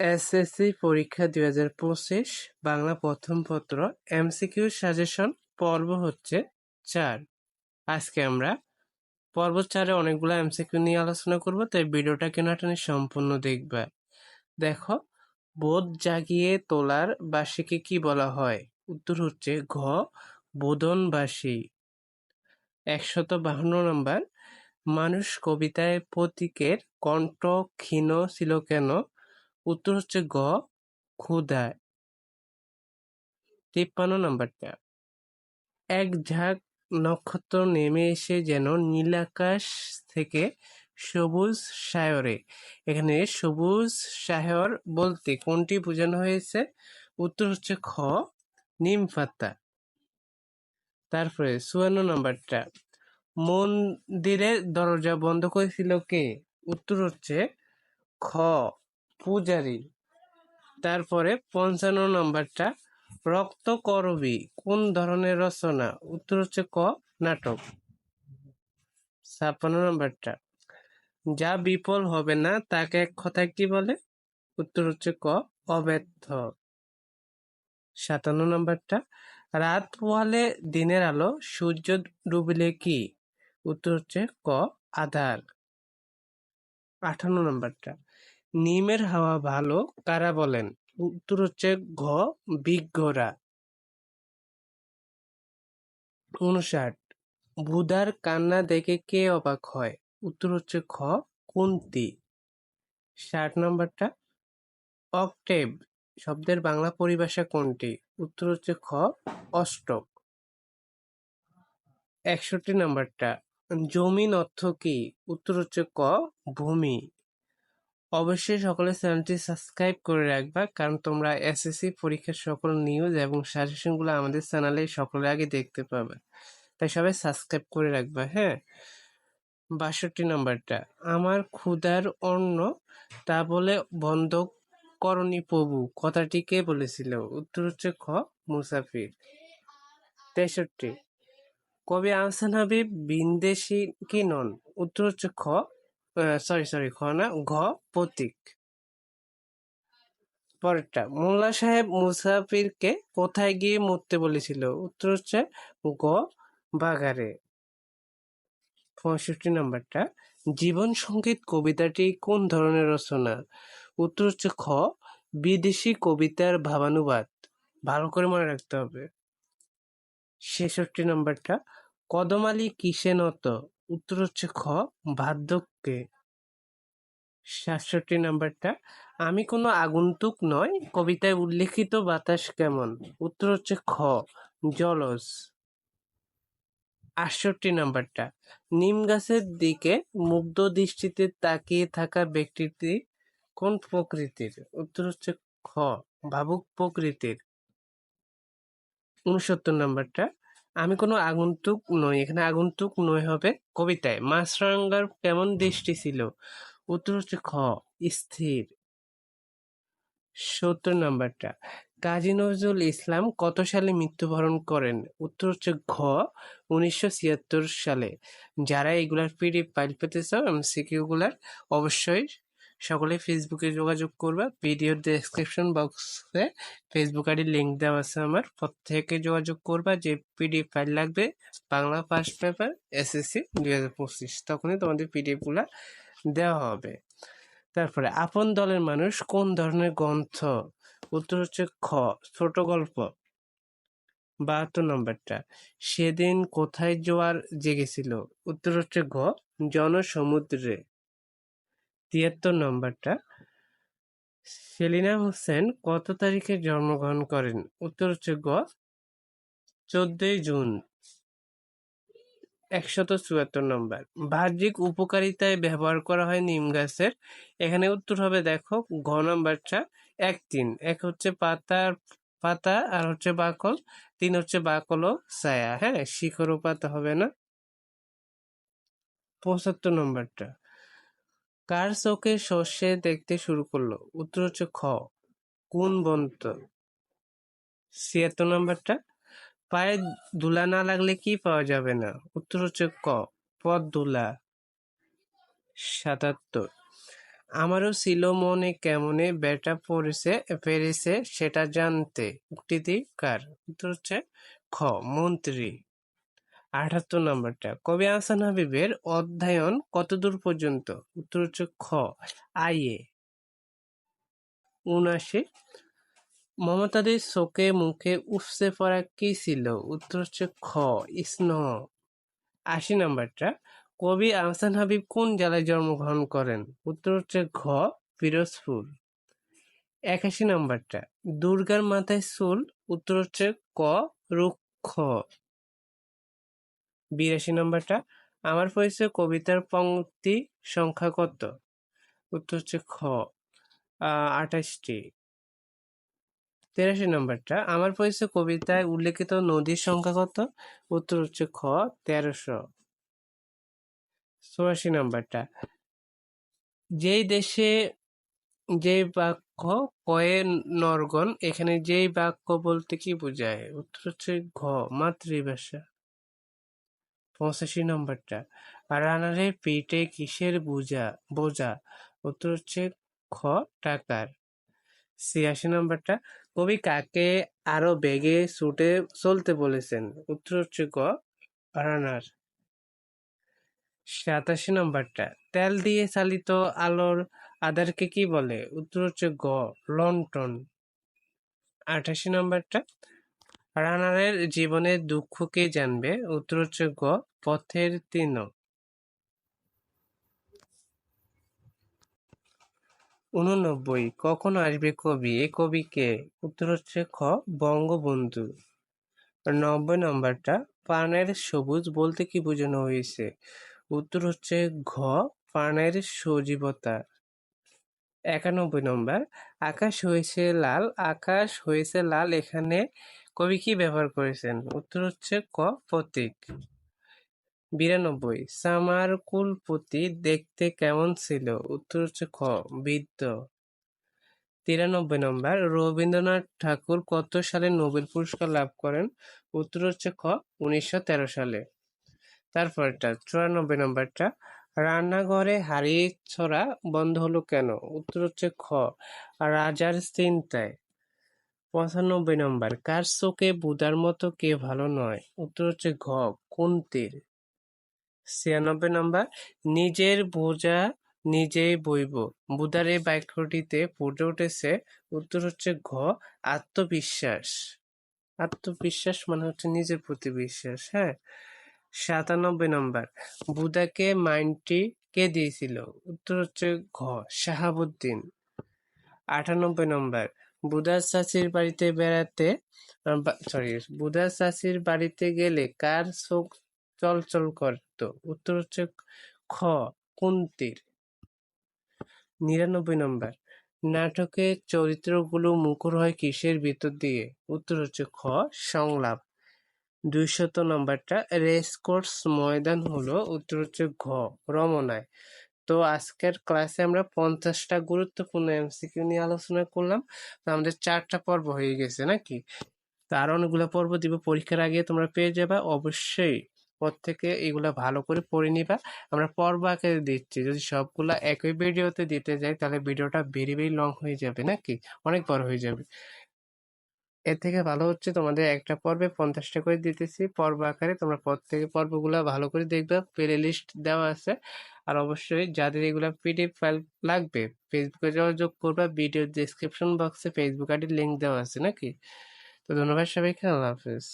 SSC পরীক্ষা দুই হাজার পঁচিশ, বাংলা প্রথম পত্র, এমসিকিউ সাজেশন, পর্ব হচ্ছে চার। আজকে আমরা পর্ব চারে অনেকগুলো এমসিকিউ নিয়ে আলোচনা করব, তাই ভিডিওটা কেনাটানি সম্পূর্ণ দেখবা। দেখো, বোধ জাগিয়ে তোলার বাসীকে কি বলা হয়? উত্তর হচ্ছে ঘ বোধনবাসী একশত বাহান্ন নম্বর, মানুষ কবিতায় প্রতীকের কণ্ঠ ক্ষীণ ছিল কেন? উত্তর হচ্ছে গ ক্ষুধায় তিপ্পান্ন নাম্বারটা। এক ঝাঁক নক্ষত্র নেমে এসে যেন নীলাকাশ থেকে সবুজ সায়রে এখানে সবুজ সায়র বলতে কোনটি বোঝানো হয়েছে? উত্তর হচ্ছে খ, নিম পাতা। তারপরে চুয়ান্ন নাম্বারটা। মন্দিরের দরজা বন্ধ করেছিল কে? উত্তর হচ্ছে খ। পূজারি। তারপরে পঞ্চান্ন নম্বরটা, রক্ত করবি, কোন ধরনের রচনা? উত্তর হচ্ছে ক, নাটক। ছাপ্পান্ন নম্বরটা, যা বিফল হবে না, তাকে এক কথায় কি বলে? উত্তর হচ্ছে ক, অব্যর্থ। সাতান্ন নম্বরটা, রাত পোহালে দিনের আলো, সূর্য ডুবলে কি? উত্তর হচ্ছে ক, আধার। আঠান্ন নম্বরটা নিমের হাওয়া ভালো, কারা বলেন? উত্তর হচ্ছে ঘ, বিজ্ঞরা। উনষাট বুধার কান্না দেখে কে অবাক হয়? উত্তর হচ্ছে খ কুন্তি। ষাট নম্বরটা, অক্টেভ, শব্দের বাংলা পরিভাষা কোনটি? উত্তর হচ্ছে খ অষ্টক। একষট্টি নম্বরটা জমিন অর্থ কি? উত্তর হচ্ছে ক, ভূমি। অবশ্যই সকলে চ্যানেলটি সাবস্ক্রাইব করে রাখবা, কারণ তোমরা এসএসসি পরীক্ষার সকল নিউজ এবং সাজেশনগুলো আমাদের চ্যানেলে সকলের আগে দেখতে পাবে। তাই সবাই সাবস্ক্রাইব করে রাখবা হ্যাঁ? বাষট্টি নাম্বারটা, আমার ক্ষুধার অন্ন, তা বলে বন্ধ করণী প্রভু। কথাটি কে বলেছিল? উত্তর হচ্ছে খ, মুসাফির। তেষট্টি, কবি আহসান হাবিব বিন্দেশি কি নন? উত্তর হচ্ছে খ সরি সরি খ না, ঘ, প্রতীক। পরেরটা, মোল্লা সাহেব মুসাফিরকে কোথায় গিয়ে মরতে বলেছিল? উত্তর হচ্ছে গ বাগারে। পঁয়ষট্টি নাম্বারটা, জীবন সংগীত কবিতাটি কোন ধরনের রচনা? উত্তর হচ্ছে খ, বিদেশি কবিতার ভাবানুবাদ। ভালো করে মনে রাখতে হবে। ছেষট্টি নাম্বারটা কদমালি কিসে নত? উত্তর হচ্ছে খ, বার্ধক্যে। সাতষট্টি নাম্বারটা, আমি কোনো আগন্তুক নয় কবিতায় উল্লেখিত বাতাস কেমন? উত্তর হচ্ছে খ, জলজ। আটষট্টি নাম্বারটা, নিম গাছের দিকে মুগ্ধ দৃষ্টিতে তাকিয়ে থাকা ব্যক্তিটি কোন প্রকৃতির? উত্তর হচ্ছে খ, ভাবুক প্রকৃতির। উনসত্তর নাম্বারটা আমি কোনো আগন্তুক নই, এখানে আগন্তুক নয় হবে। কবিতায় মাছরাঙ্গার কেমন দৃষ্টি ছিল? উত্তর হচ্ছে খ, স্থির। সত্তর নাম্বারটা, কাজী নজরুল ইসলাম কত সালে মৃত্যুবরণ করেন? উত্তর হচ্ছে ঘ, উনিশশো ছিয়াত্তর সালে। যারা এগুলার পিডিএফ ফাইল পেতে চাও এমসিকিউগুলার অবশ্যই সকলে ফেসবুকে যোগাযোগ করবা। ভিডিওর ডেসক্রিপশন বক্সে ফেসবুক আইডি লিঙ্ক দেওয়া আছে আমার। প্রত্যেকে যোগাযোগ করবা। যে পিডিএফ ফাইল লাগবে, বাংলা ফার্স্ট পেপার এসএসসি দুই হাজার পঁচিশ, তখনই তোমাদের পিডিএফগুলা দেওয়া হবে। তারপরে, আপন দলের মানুষ কোন ধরনের গ্রন্থ? উত্তর হচ্ছে খ, ছোট গল্প। বাহাত্তর নম্বরটা, সেদিন কোথায় জোয়ার জেগেছিল? উত্তর হচ্ছে ঘ জনসমুদ্রে। তিয়াত্তর নম্বরটা। সেলিনা হোসেন কত তারিখে জন্মগ্রহণ করেন? উত্তর হচ্ছে গ, চোদ্দই জুন। একশত চুয়াত্তর নম্বর। বাহ্যিক উপকারিতায় ব্যবহার করা হয় নিম গাছের। এখানে উত্তর হবে, দেখো, ঘ নম্বরটা, এক, তিন। এক হচ্ছে পাতার পাতা, আর হচ্ছে বাকল। তিন হচ্ছে বাকল ও ছায়া। হ্যাঁ শিখরও পাতা হবে না। পঁচাত্তর নম্বরটা। কার চোখে সর্ষে দেখতে শুরু করল? উত্তর হচ্ছে খ। কোন বন্ত? ছিয়াত্তর নম্বরটা। পায়ে ধুলা না লাগলে কি পাওয়া যাবে না? উত্তর হচ্ছে ক। পথ ধুলা। সাতাত্তর। আমারও ছিল মনে কেমনে বেটা পড়েছে, পেরেছে সেটা জানতে। উক্তিটি কার? উত্তর হচ্ছে খ। মন্ত্রী। আঠাত্তর নম্বরটা। কবি আহসান হাবিবের অধ্যয়ন কতদূর পর্যন্ত? উত্তর হচ্ছে খ। আইএ। উনআশি। মমতাদের চোখে মুখে উফসে পড়া কি ছিল? উত্তর হচ্ছে খ। স্নেহ আশি নম্বরটা। কবি আহসান হাবিব কোন জেলায় জন্মগ্রহণ করেন? উত্তর হচ্ছে ঘ, পিরোজপুর। একাশি নম্বরটা। দুর্গার মাথায় চুল? উত্তর হচ্ছে ক, রুক্ষ। বিরাশি নম্বরটা, আমার পরিচয় কবিতার পংক্তি সংখ্যা কত উত্তর হচ্ছে খ আঠাশটি। তেরাশি নম্বরটা, আমার পরিচয় কবিতায় উল্লেখিত নদীর সংখ্যা কত উত্তর হচ্ছে খ, তেরোশো। চুরাশি নম্বরটা, যেই দেশে যেই বাক্য কয়ে নরগণ, এখানে যেই বাক্য বলতে কি বোঝায়? উত্তর হচ্ছে ঘ, মাতৃভাষা। পঁচাশি নম্বরটা। রানারের পেটে কিসের বোঝা বোঝা? উত্তর হচ্ছে খ, টাকার। ছিয়াশি নম্বরটা, কবি কাকে আরও বেগে ছুটে চলতে বলেছেন? উত্তর হচ্ছে গ রানার সাতাশি নম্বরটা, তেল দিয়ে চালিত আলোর আধারকে কি বলে? উত্তর হচ্ছে গ লন্ঠন আঠাশি নম্বরটা রানারের জীবনের দুঃখ কে জানবে? উত্তর হচ্ছে গ, পথের তিন উননব্বই কখন আসবে কবি? এ কবি কে? উত্তর হচ্ছে খ, বঙ্গবন্ধু। নব্বই নম্বরটা পানের সবুজ বলতে কি বোঝানো হয়েছে? উত্তর হচ্ছে ঘ পানের সজীবতা। একানব্বই নম্বর, আকাশ হয়েছে লাল, আকাশ হয়েছে লাল, এখানে কবি কি ব্যবহার করেছেন? উত্তর হচ্ছে ক, প্রতীক। বিরানব্বই, সামার কুলপতি দেখতে কেমন ছিল? উত্তর হচ্ছে খ, বৃদ্ধ। তিরানব্বই নম্বর, রবীন্দ্রনাথ ঠাকুর কত সালে নোবেল পুরস্কার লাভ করেন? উত্তর হচ্ছে খ, উনিশশো তেরো সালে। তারপরটা, চুরানব্বই নম্বরটা, রান্নাঘরে হাড়ি ছড়া বন্ধ হলো কেন? উত্তর হচ্ছে খ, রাজার চিন্তায়। পঁচানব্বই নম্বর, কার চোখে বুধার মতো কে ভালো নয়? উত্তর হচ্ছে ঘ, কুন্তির। ছিয়ানব্বই নম্বর, নিজের বোঝা নিজেই বইব। বুধার এই বাক্যটিতে ফুটে উঠেছে, উত্তর হচ্ছে ঘ, আত্মবিশ্বাস। আত্মবিশ্বাস মানে হচ্ছে নিজের প্রতি বিশ্বাস হ্যাঁ? সাতানব্বই নম্বর, বুদাকে মাইন্ডটি কে দিয়েছিল? উত্তর হচ্ছে ঘ, শাহাবুদ্দিন। আটানব্বই নম্বর বুদার চাচির বাড়িতে বেড়াতে সরি বুদার চাচির বাড়িতে গেলে কার চোখ চলচল করত? উত্তর হচ্ছে খ, কুন্তির। নিরানব্বই নম্বর নাটকের চরিত্রগুলো মুখর হয় কিসের ভিতর দিয়ে? উত্তর হচ্ছে খ, সংলাপ। দুইশত নম্বরটা, রেসকোর্স ময়দান হলো, উত্তর হচ্ছে ঘ, রমনায়। তো আজকের ক্লাসে আমরা পঞ্চাশটা গুরুত্বপূর্ণ এমসিকিউ নিয়ে আলোচনা করলাম। তো আমাদের চারটা পর্ব হয়ে গেছে নাকি? তো আরও অনেকগুলো পর্ব দিব, পরীক্ষার আগে তোমরা পেয়ে যাবা। অবশ্যই পর থেকে এগুলা ভালো করে পড়ে নিবা। আমরা পর্ব আকারে দিচ্ছি। যদি সবগুলা একই ভিডিওতে দিতে যাই, তাহলে ভিডিওটা ভেরি ভেরি লং হয়ে যাবে নাকি? অনেক বড় হয়ে যাবে। এর থেকে ভালো হচ্ছে তোমাদের একটা পর্বে পঞ্চাশটা করে দিতেছি। পর্ব আকারে তোমরা প্রত্যেকে পর্বগুলো ভালো করে দেখবে। প্লে লিস্ট দেওয়া আছে। আর অবশ্যই যাদের এগুলো পিডিএফ ফাইল লাগবে, ফেসবুকে যোগাযোগ করবা, ভিডিও ডিসক্রিপশন বক্সে ফেসবুক আইডির লিঙ্ক দেওয়া আছে নাকি? তো ধন্যবাদ সবাইকে, আল্লাহ হাফেজ।